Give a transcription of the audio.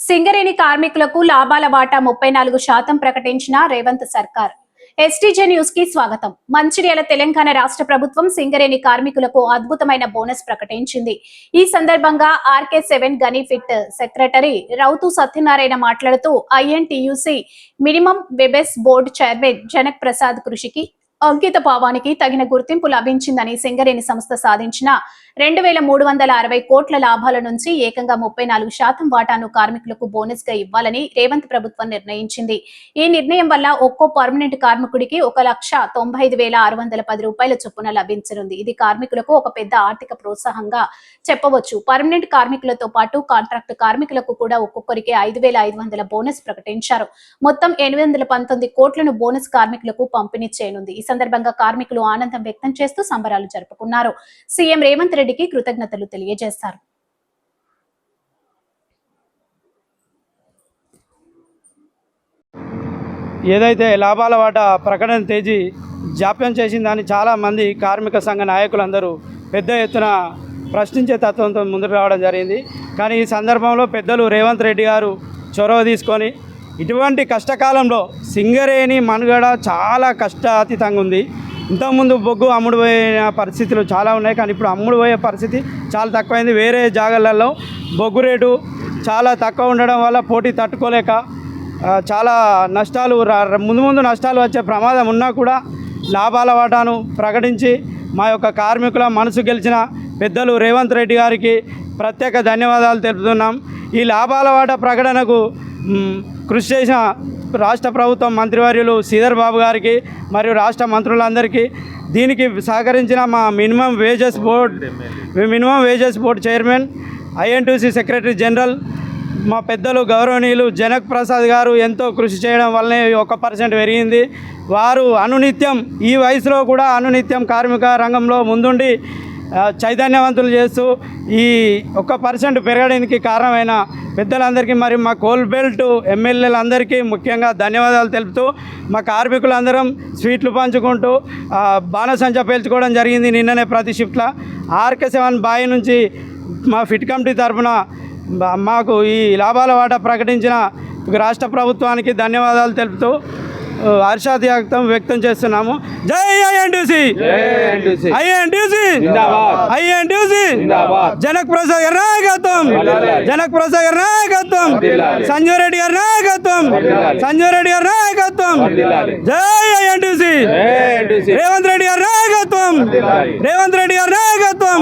సింగరేణి కార్మికులకు లాభాల వాటా ముప్పై నాలుగు శాతం ప్రకటించిన రేవంత్ సర్కార్. ఎస్టీజే న్యూస్కి స్వాగతం. మంచిర్యాల తెలంగాణ రాష్ట్ర ప్రభుత్వం సింగరేణి కార్మికులకు అద్భుతమైన బోనస్ ప్రకటించింది. ఈ సందర్భంగా ఆర్కే సెవెన్ గనిఫిట్ సెక్రటరీ రౌతు సత్యనారాయణ మాట్లాడుతూ INTUC minimum wages board chairman Janak Prasad కృషికి అంకిత భావానికి తగిన గుర్తింపు లభించిందని సింగరేణి సంస్థ సాధించిన రెండు వేల మూడు వందల అరవై కోట్ల లాభాల నుంచి ఏకంగా ముప్పై నాలుగు శాతం వాటాను కార్మికులకు బోనస్గా ఇవ్వాలని రేవంత్ ప్రభుత్వం నిర్ణయించింది. ఈ నిర్ణయం వల్ల ఒక్కో పర్మనెంట్ కార్మికుడికి ఒక లక్ష తొంభై ఐదు వేల ఆరు వందల పది రూపాయల చొప్పున లభించనుంది. ఇది కార్మికులకు ఒక పెద్ద ఆర్థిక ప్రోత్సాహంగా చెప్పవచ్చు. పర్మనెంట్ కార్మికులతో పాటు కాంట్రాక్ట్ కార్మికులకు కూడా ఒక్కొక్కరికి ఐదు వేల ఐదు వందల బోనస్ ప్రకటించారు. మొత్తం ఎనిమిది వందల పంతొమ్మిది కోట్లను బోనస్ కార్మికులకు పంపిణీ చేయనుంది. ఈ సందర్భంగా కార్మికులు ఆనందం వ్యక్తం చేస్తూ సంబరాలు జరుపుకున్నారు. సీఎం రేవంత్ రెడ్డి రెడ్డికి కృతజ్ఞతలు తెలియజేశారు ఏదైతే లాభాల వాటా ప్రకటన తేజీ జాప్యం చేసిందని చాలామంది కార్మిక సంఘ నాయకులందరూ పెద్ద ఎత్తున ప్రశ్నించే తత్వంతో ముందుకు రావడం జరిగింది. కానీ ఈ సందర్భంలో పెద్దలు రేవంత్ రెడ్డి గారు చొరవ తీసుకొని ఇటువంటి కష్టకాలంలో సింగరేణి మనుగడ చాలా కష్టాతీతంగా ఉంది. ఇంతకుముందు బొగ్గు అమ్ముడు పోయే పరిస్థితులు చాలా ఉన్నాయి కానీ ఇప్పుడు అమ్ముడు పోయే పరిస్థితి చాలా తక్కువైంది. వేరే జాగాలలో బొగ్గు రేటు చాలా తక్కువ ఉండడం వల్ల పోటీ తట్టుకోలేక చాలా నష్టాలు రా- ముందు ముందు నష్టాలు వచ్చే ప్రమాదం ఉన్నా కూడా లాభాల వాటాను ప్రకటించి మా యొక్క కార్మికుల మనసు గెలిచిన పెద్దలు రేవంత్ రెడ్డి గారికి ప్రత్యేక ధన్యవాదాలు తెలుపుతున్నాం. ఈ లాభాల వాటా ప్రకటనకు కృషి చేసిన రాష్ట్ర ప్రభుత్వం మంత్రివర్యులు శ్రీధర్ బాబు గారికి మరియు రాష్ట్ర మంత్రులందరికీ దీనికి సహకరించిన మా minimum wages board minimum wages board chairman INTC secretary general మా పెద్దలు గౌరవనీయులు జనక్ ప్రసాద్ గారు ఎంతో కృషి చేయడం వల్లనే ఒక పర్సెంట్ పెరిగింది. వారు అనునిత్యం ఈ వయసులో కూడా అనునిత్యం కార్మిక రంగంలో ముందుండి చైతన్యవంతులు చేస్తూ ఈ ఒక్క పర్సెంట్ పెరగడానికి కారణమైన పెద్దలందరికీ మరి మా కోల్ బెల్ట్ ఎమ్మెల్యేలందరికీ ముఖ్యంగా ధన్యవాదాలు తెలుపుతూ మా కార్మికులందరం స్వీట్లు పంచుకుంటూ బాణసంచ పేల్చుకోవడం జరిగింది నిన్ననే ప్రతి షిఫ్ట్లో. ఆర్కే సెవెన్ బాయ్ నుంచి మా ఫిట్ కమిటీ తరఫున మాకు ఈ లాభాల వాటా ప్రకటించిన రాష్ట్ర ప్రభుత్వానికి ధన్యవాదాలు తెలుపుతూ హర్షాతియాక్తం వ్యక్తం చేస్తున్నాము. జై INTC! INTC! INTC! Janak Prasad గారి నాయకత్వం! జనక్ ప్రసాద్ గారి నాయకత్వం! సంజయ్ రెడ్డి గారి నాయకత్వం! సంజయ్ రెడ్డి గారి నాయకత్వం! జై ఐఎన్టీసీ! రేవంత్ రెడ్డి గారి నాయకత్వం! రేవంత్ రెడ్డి గారి నాయకత్వం!